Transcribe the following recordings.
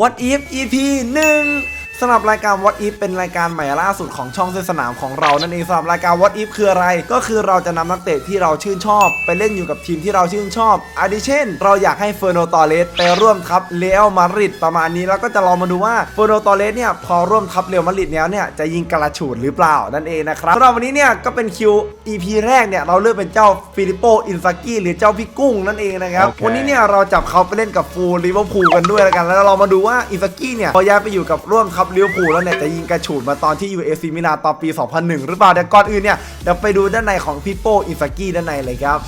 What If EP 1 สำหรับรายการ What If เป็นรายการใหม่ล่าสุดของช่องเส้นสนามของเรานั่นเองสำหรับรายการ What If คืออะไร ก็คือเราจะนำนักเตะที่เราชื่นชอบ ไปเล่นอยู่กับทีมที่เราชื่นชอบอาทิเช่น เราอยากให้เฟอร์โนตอเรสไปร่วมทัพเรอัลมาดริดประมาณนี้แล้วก็จะลองมาดูว่าเฟอร์โนตอเรสเนี่ยพอร่วมทัพเรอัลมาดริดแล้วเนี่ยจะยิงกระฉูดหรือเปล่านั่นเองนะครับสำหรับวันนี้เนี่ยก็เป็นคิว EP แรกเนี่ยเราเลือกเป็นเจ้าฟิลิปโปอินซากิหรือเจ้าพี่กุ้งนั่นเองนะครับโอเควันนี้เนี่ยเราจับเขาไปเล่นกับฟูลลิเวอร์พูลกันด้วยแล้วกันแล้วเรามาดูว่าอินซากิเนี่ยพอย้ายไปอยู่กับร่วมทัพลิเวอร์พูลแล้วเนี่ยจะยิงกระฉูดมาตอนที่อยู่เอซีมิลานตอนปี 2001 หรือเปล่าเดี๋ยวก่อนอื่นเนี่ยเดี๋ยวไปดูด้านในของพี่โป้อินซากิด้านในเลยครับ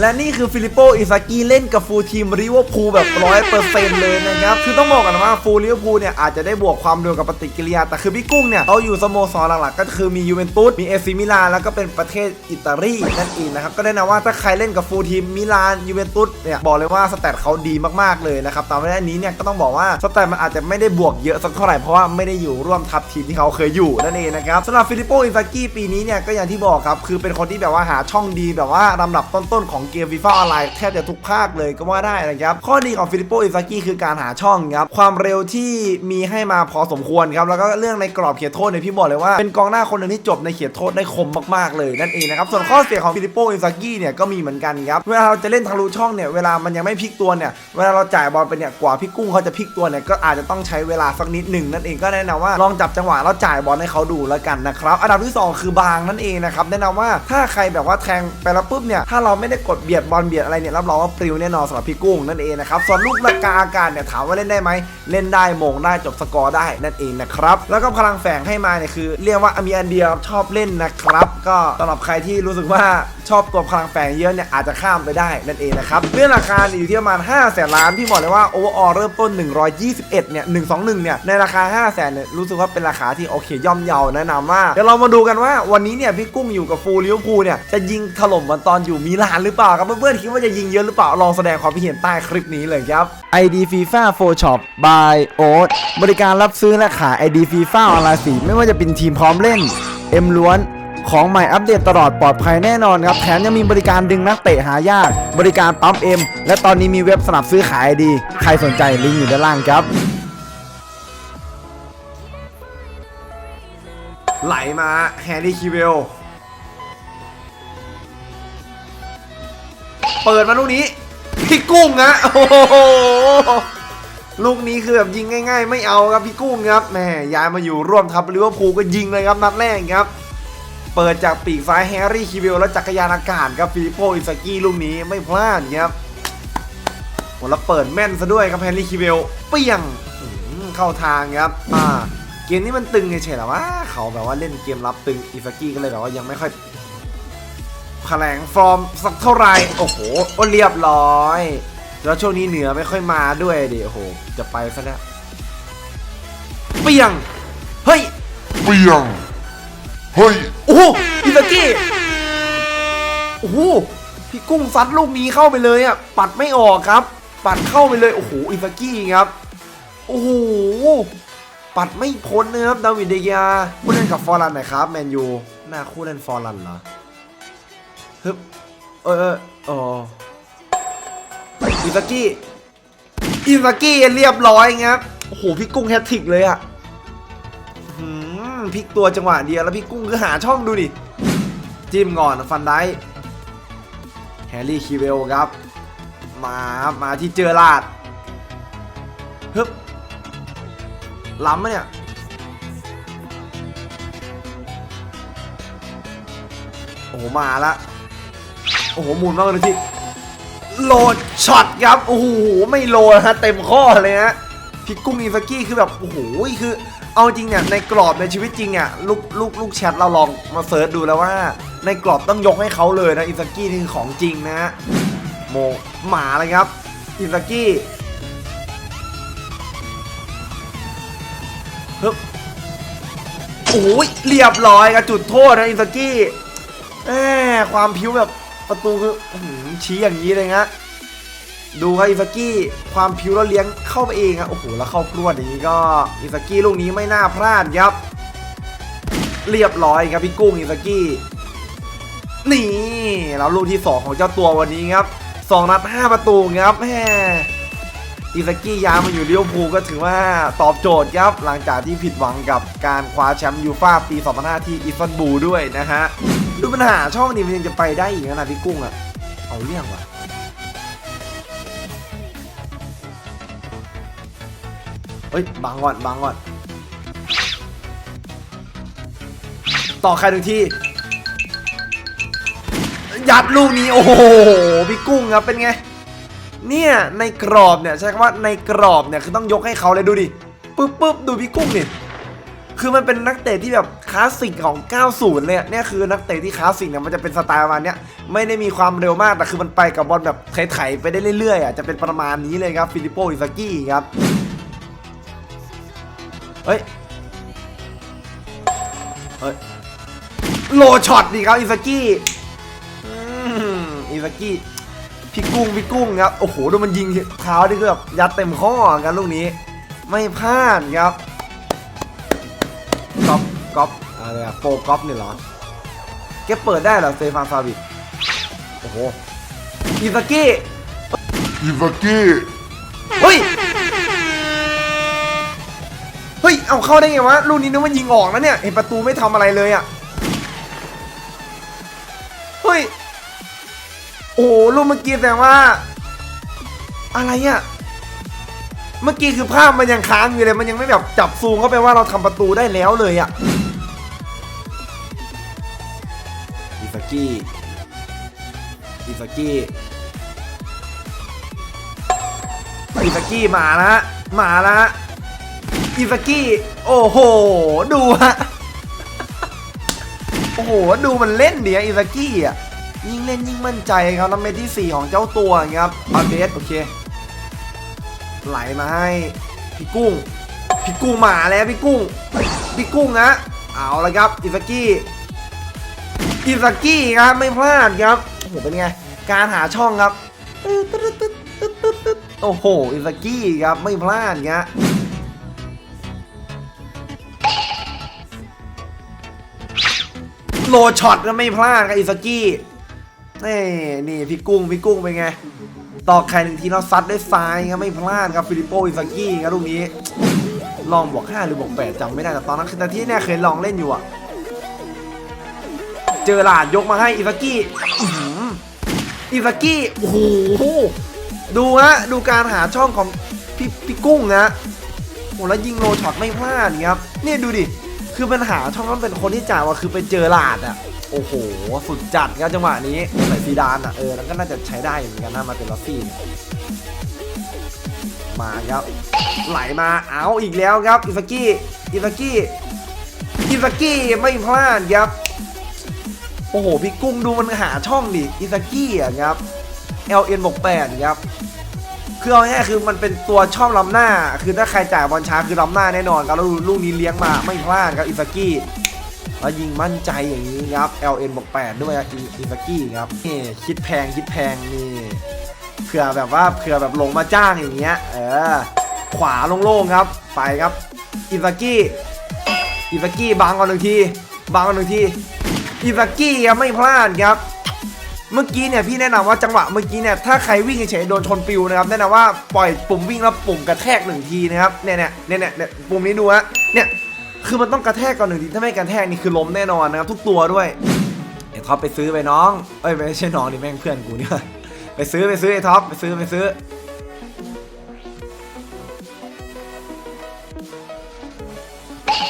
และนี่คือฟิลิปโปอิซากิเล่นกับฟูลทีมริเวอร์พูลแบบร้อยเปอร์เซ็นต์เลยนะครับ คือต้องบอกกันว่าฟูลลิเวอร์พูลเนี่ยอาจจะได้บวกความเร็วกับปฏิกิริยา แต่คือพี่กุ้งเนี่ยเขาอยู่สโมสรหลักๆ ก็คือมียูเวนตุส มีเอซิมิลาน แล้วก็เป็นประเทศอิตาลีนั่นเองนะครับ ก็ได้นะว่าถ้าใครเล่นกับฟูลทีมมิลานยูเวนตุสเนี่ยบอกเลยว่าสแตทเขาดีมากๆเลยนะครับแต่ว่าอันนี้เนี่ยก็ต้องบอกว่าสแตทมันอาจจะไม่ได้บวกเยอะสักเท่าไหร่เพราะว่าไม่ได้อยู่ร่วมทัพทีมที่เขาเคยอยู่นั่นเองนะครับสำหรับฟิลิปโปอิซากิปีนี้เนี่ยก็อย่างที่บอกครับคือเป็นคนที่แบบว่าหาช่องดีแบบว่าลำดับต้นๆของของเกมฟีฟ่าออนไลน์แทบจะทุกภาคเลยก็ว่าได้นะครับ ข้อดีของฟิลิปโปอิซากิคือการหาช่องครับ ความเร็วที่มีให้มาพอสมควรครับ แล้วก็เรื่องในกรอบเขตโทษเนี่ยพี่บอกเลยว่าเป็นกองหน้าคนหนึ่งที่จบในเขตโทษได้คมมากๆเลยนั่นเองนะครับ ส่วนข้อเสียของฟิลิปโปอิซากิเนี่ยก็มีเหมือนกันครับ เวลาเราจะเล่นทะลุช่องเนี่ยเวลามันยังไม่พลิกตัวเนี่ยเวลาเราจ่ายบอลไปเนี่ยกว่าพี่กุ้งเขาจะพลิกตัวเนี่ยก็อาจจะต้องใช้เวลาสักนิดหนึ่งนั่นเองก็แนะนำว่าลองจับจังหวะแล้วจ่ายบอลให้เขาดูแล้วกันนะครับอันดับที่สองคือบางนั่นเองนะครับแนะนำว่าถ้าใครแบบว่าแทงไปแล้วปุ๊บเนี่ยถ้าเราไม่ได้กดเบียดบอลเบียดอะไรเนี่ยรับรองว่าปลิวแน่นอนสำหรับพี่กุ้งนั่นเองนะครับส่วนลูกระกาอากาศเนี่ยถามว่าเล่นได้ไหมเล่นได้มงได้จบสกอร์ได้นั่นเองนะครับแล้วก็พลังแฝงให้มาเนี่ยคือ เรียกว่ามีอันเดียวชอบเล่นนะครับ ก็สำหรับใครที่รู้สึกว่า ชอบตัวพลังแฝงเยอะเนี่ยอาจจะข้ามไปได้นั่นเองนะครับเรื่องราคาอยู่ที่ประมาณ5แสนล้านพี่บอกเลยว่าโอเวอร์ออเริ่มต้น 121 เนี่ย 121 เนี่ย ในราคา 5 0 0แสนเนี่ยรู้สึกว่าเป็นราคาที่โอเคย่อมเยาแนะนำมาเดี๋ยวเรามาดูกันว่าวันนี้เนี่ยพี่กุ้งอยู่กับฟูลิเวอร์พูลเนี่ยจะยิงถล่มมันตอนอยู่มิลานหรือเปล่าครับเพื่อนๆคิดว่าจะยิงเยอะหรือเปล่าลองแสดงความคิดเห็นใต้คลิปนี้เลยครับ ID FIFA Full Shop by Oat บริการรับซื้อและขาย ID FIFA ออนไลน์สีไม่ว่าจะเป็นทีมพร้อมเล่นเอ็มล้วน ของใหม่อัปเดตตลอดปลอดภัยแน่นอนครับแถมยังมีบริการดึงนักเตะหายาก บริการปั๊มเอ็มและตอนนี้มีเว็บสนับซื้อขายดี ใครสนใจลิงก์อยู่ด้านล่างครับ ไหลมาแฮร์รี่คิวเวลเปิดมาลูกนี้ พี่กุ้งนะโอ้โหลูกนี้คือแบบยิงง่าย ๆ ไม่เอาครับพี่กุ้งครับแหมย้ายมาอยู่ร่วมทัพลิเวอร์พูลก็ยิงเลยครับนัดแรกครับ เปิดจากปีกซ้ายแฮร์รี่คิวเวลแล้วจักรยานอากาศครับฟิลิปโปอินซากิลูกนี้ไม่พลาดครับโหแล้วเปิดแม่นซะด้วยครับแฮร์รี่คิวเวลเปียงเข้าทางครับอ่าเกมนี้มันตึงเฉยๆแต่ว่าเขาแบบว่าเล่นเกมรับตึงอินซากิก็เลยแบบว่ายังไม่ค่อยแถลงฟอร์มสักเท่าไหร่โอ้โหโอ้เรียบร้อย แล้วช่วงนี้เหนือไม่ค่อยมาด้วยดิโอ้โห จะไปซะแล้วเปียง เฮ้ย เปียง เฮ้ยโอ้โหอิซากิโอ้โหพี่กุ้งซัดลูกนี้เข้าไปเลยอะปัดไม่ออกครับ ปัดเข้าไปเลยโอ้โหอิซากิครับโอ้โหปัดไม่พ้นนะครับดาวิดเดียาคู่เล่นกับฟอร์ลันหน่อยครับแมนยูหน้าคู่เล่นฟอร์ลันเหรอฮึบเออเออออิซากิอิซากิเรียบร้อยครับโอ้โหพี่กุ้งแฮตทริกเลยอะ พลิกตัวจังหวะเดียวแล้วพี่กุ้งก็หาช่องดูดิจิ้มก่อนฟันได้แฮร์รี่คิวเวลครับ มาครับมาที่เจอราดฮึบล้ำมะเนี่ยโอ้โหมาละโอ้โหหมุนมากเลยที่โหลดช็อตครับโอ้โหไม่โหลดฮะเต็มข้อเลยฮะพี่กุ้งอินสกี้คือแบบโอ้โหคือ เอาจริงเนี่ยในกรอบในชีวิตจริงอะลูกลูกลูกแชทเราลองมาเซิร์ชดูแล้วว่า ในกรอบต้องยกให้เขาเลยนะอินสกี้นี่คือของจริงนะฮะโมหมาเลยครับอินสกี้ฮึบโอ้ยเรียบร้อยครับจุดโทษนะอินสกี้แหมความผิวแบบประตูคืออื้อหือชี้อย่างนี้เลยฮะ ดูครับอิซากิความผิวแล้วเลี้ยงเข้าไปเองอะโอ้โหแล้วเข้าพรวดอย่างนี้ก็อิซากิลูกนี้ไม่น่าพลาดครับ เรียบร้อยครับพี่กุ้งอิซากินี่แล้วลูกที่ 2 ของเจ้าตัววันนี้ครับ2นัด5 ประตูครับแหมอิซากิย้ายมาอยู่ลิเวอร์พูลก็ถือว่าตอบโจทย์ครับหลังจากที่ผิดหวังกับการคว้าแชมป์ยูฟ่าปี 2005 ที่อิสตันบูลด้วยนะฮะดูปัญหาช่องนี้มันยังจะไปได้อีกนะพี่กุ้งอะเอาเรื่องว่ะ เฮ้ยบังก่อนบังก่อน ต่อใครหนึ่งที่ ยัดลูกนี้ โอ้โห พี่กุ้งครับเป็นไง เนี่ยในกรอบเนี่ยใช้คำว่าในกรอบเนี่ยคือต้องยกให้เขาเลยดูดิปึ๊บปึ๊บดูพี่กุ้งนี่คือมันเป็นนักเตะที่แบบคลาสสิกของ 90 เลยเนี่ยคือนักเตะที่คลาสสิกเนี่ยมันจะเป็นสไตล์ประมาณเนี้ยไม่ได้มีความเร็วมากแต่คือมันไปกับบอลแบบไถๆไปได้เรื่อยๆอะจะเป็นประมาณนี้เลยครับฟิลิปโปอิซากิครับ เฮ้ย เฮ้ย โลช็อตดีครับอิซากิอืมอิซากิพี่กุ้งพี่กุ้งครับ โอ้โหดูมันยิงเท้าที่คือแบบยัดเต็มข้อกันลูกนี้ ไม่พลาดครับก๊อปก๊อปอะไรอะโปรก๊อปเนี่ยเหรอแกเปิดได้เหรอเซฟานซาวิดโอ้โหอิซากิอิซากิเฮ้ย เฮ้ยเอาเข้าได้ไงวะลูกนี้นึกว่ายิงออกแล้วเนี่ยเห็นประตูไม่ทำอะไรเลยอะเฮ้ยโอ้โหลูกเมื่อกี้แสดงว่า อะไรอะเมื่อกี้คือภาพมันยังค้างอยู่เลยมันยังไม่แบบจับซูมเข้าไปว่าเราทำประตูได้แล้วเลยอะอิซากิอิซากิอิซากิมาแล้วฮะมาแล้วฮะ อิซากิโอ้โห ดูฮะ โอ้โห ดูมันเล่นเดียอิซากิอะ ยิ่งเล่นยิ่งมั่นใจครับน้ำเม็ดที่ 4 ของเจ้าตัวครับอาเบสโอเค ไหลมาให้พี่กุ้ง พี่กุ้งมาแล้วพี่กุ้ง พี่กุ้งนะ เอาละครับอิซากิอิซากิครับไม่พลาดครับ โอ้โห เป็นไง การหาช่องครับ โอ้โห อิซากิครับไม่พลาดเงี้ย โลช็อตก็ไม่พลาดกับอิซากินี่นี่พี่กุ้งพี่กุ้งเป็นไงต่อใครหนึ่งทีเราซัดด้วยซ้ายครับไม่พลาดครับฟิลิปโปอิซากิครับลูกนี้ ลองบวก5 หรือบวก8จำไม่ได้แต่ตอนนั้นคือนาทีเนี่ยเคยลองเล่นอยู่อะเจอหลาดยกมาให้อิซากี้อิซากิโอ้โหดูฮะดูการหาช่องของพี่พี่กุ้งนะโอ้แล้วยิงโลช็อตไม่พลาดครับนี่ดูดิ คือปัญหาช่องนั้นเป็นคนที่จ่ายว่าคือไปเจอหลาดอะ โอ้โห สุดจัดครับจังหวะนี้ใส่ซีดานอะ เออแล้วก็น่าจะใช้ได้เหมือนกันนะมาเป็นลอสซี่มาครับ ไหลมาเอาอีกแล้วครับอิซากิอิซากิอิซากิไม่พลาดครับ โอ้โห พี่กุ้งดูมันหาช่องดิอิซากิอะครับ LN บวก8ครับ คือเอาง่ายคือมันเป็นตัวชอบล้ำหน้า คือถ้าใครจ่ายบอลช้าคือล้ำหน้าแน่นอนครับแล้วลูกนี้เลี้ยงมาไม่พลาดครับอิซากิแล้วยิงมั่นใจอย่างนี้ครับ LN บวก8ด้วยครับอิอิซากิครับนี่คิดแพงคิดแพงนี่เผื่อแบบว่าเผื่อแบบลงมาจ้างอย่างเงี้ยเออขวาโล่งๆครับ ไปครับอิซากิอิซากิบังก่อนหนึ่งทีบังก่อนหนึ่งทีอิซากิครับไม่พลาดครับ เมื่อกี้เนี่ยพี่แนะนำว่าจังหวะเมื่อกี้เนี่ยถ้าใครวิ่งเฉยโดนชนปิวนะครับแนะนำว่าปล่อยปุ่มวิ่งแล้วปุ่มกระแทกหนึ่งทีนะครับเนี่ยเนี่ยเนี่ยเนี่ยปุ่มนี้ดูฮะเนี่ยคือมันต้องกระแทกก่อนหนึ่งทีถ้าไม่กระแทกนี่คือล้มแน่นอนนะครับทุกตัวด้วยไอ้ท็อปไปซื้อไปน้องเอ้ยไม่ใช่น้องนี่แม่งเพื่อนกูเนี่ยไปซื้อไปซื้อไอ้ท็อปไปซื้อไปซื้อ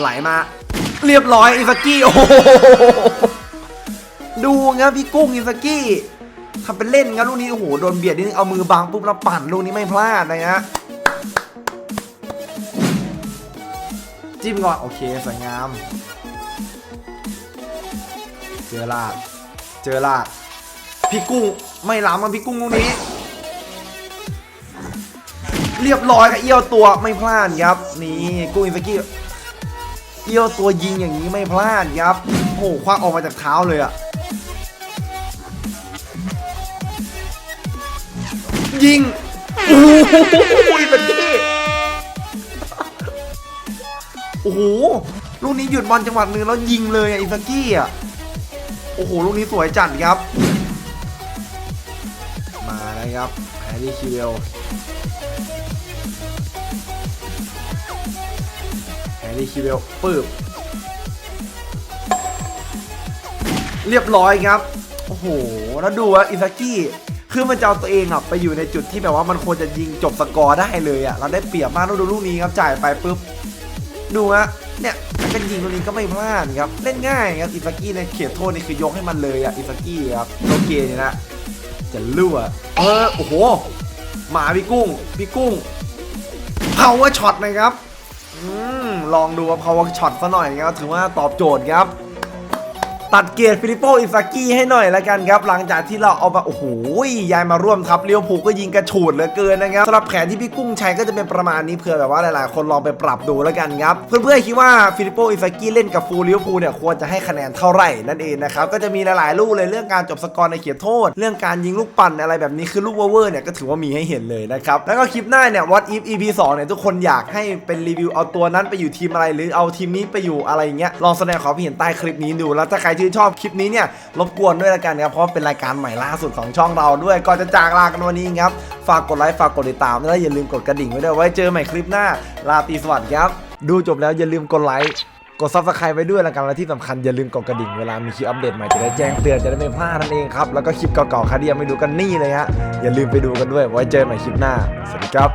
ไหลมา เรียบร้อยอิซากิโอ้โห ดูครับพี่กุ้งอิซากิทำเป็นเล่นครับลูกนี้โอ้โหโดนเบียดนิดนึงเอามือบังปุ๊บแล้วปั่นลูกนี้ไม่พลาดนะฮะจิ้มก่อนโอเคสวยงาม เจอลาด เจอลาด พี่กุ้งไม่ล้ำมันพี่กุ้งลูกนี้ เรียบร้อยกับเอี้ยวตัวไม่พลาดครับนี่กุ้งอิซากิเอี้ยวตัวยิงอย่างนี้ไม่พลาดครับโอ้โหควักออกมาจากเท้าเลยอะ ยิงโอ้โหเป็นที่โอ้โหลูกนี้หยุดบอลจังหวัดนึงแล้วยิงเลยอิซากี้อะโอ้โหลูกนี้สวยจัดครับ มาแล้วครับแฮร์รี่คิวเวลแฮร์รี่คิวเวลปึ๊บเรียบร้อยครับ โอ้โห แล้วดูว่าอิซากี้ คือมันจะเอาตัวเองอะไปอยู่ในจุดที่แบบว่ามันควรจะยิงจบสกอร์ได้เลยอะเราได้เปรียบมากแล้วดูลูกนี้ครับจ่ายไปปุ๊บดูฮะเนี่ยแล้วกันยิงตรงนี้ก็ไม่พลาดครับเล่นง่ายครับอิซากิในเขตโทษนี่คือยกให้มันเลยอะอิซากิครับโอเคเนี่ยนะจะรั่วเออโอ้โหหมาพี่กุ้งพี่กุ้ง power shot นะครับอืมลองดูว่า power shot ซะหน่อยครับถือว่าตอบโจทย์ครับ ตัดเกียร์ฟิลิปโปอิซากิให้หน่อยละกันครับ หลังจากที่เราเอามาโอ้โหยายมาร่วมทัพเลี้ยวผูลก็ยิงกระฉูดเหลือเกินนะครับสำหรับแผนที่พี่กุ้งใช้ก็จะเป็นประมาณนี้เผื่อแบบว่าหลายๆ คนลองไปปรับดูแล้วกันครับ เพื่อนๆคิดว่าฟิลิปโปอิซากิเล่นกับฟูลเลี้ยวผูเนี่ยควรจะให้คะแนนเท่าไหร่นั่นเองนะครับก็จะมีหลายๆลูกเลยเรื่องการจบสกอร์ในเขตโทษ เรื่องการยิงลูกปั่นอะไรแบบนี้คือลูกเวอร์เนี่ยก็ถือว่ามีให้เห็นเลยนะครับแล้วก็คลิปหน้าเนี่ย what if EP 2เนี่ยทุกคนอยากให้เป็นรีวิวเอาตัวนั้นไปอยู่ทีมอะไรหรือเอาทีมนี้ไปอยู่อะไรอย่างเงี้ยลองแสดงความเห็นใต้คลิปนี้ดูแล้วถ้าใครที่นชอบคลิปนี้เนี่ยรบกวนด้วยละกันครับเพราะเป็นรายการใหม่ล่าสุดของช่องเราด้วยก่อนจะจากลากันวันนี้ครับฝากกดไลค์ฝากกดติดตามแล้วอย่าลืมกดกระดิ่งไว้ด้วยไว้เจอใหม่คลิปหน้าลาตีสวัสดีครับ ดูจบแล้วอย่าลืมกดไลค์กดซับสไครต์ไว้ด้วยละกันและที่สำคัญอย่าลืมกดกระดิ่งเวลามีคลิปอัปเดตใหม่จะได้แจ้งเตือนจะได้ไม่พลาดนั่นเองครับแล้วก็คลิปเก่าๆใครที่ยังไม่ดูกันนี่เลยฮะอย่าลืมไปดูกันด้วยไว้เจอใหม่คลิปหน้าสวัสดีครับ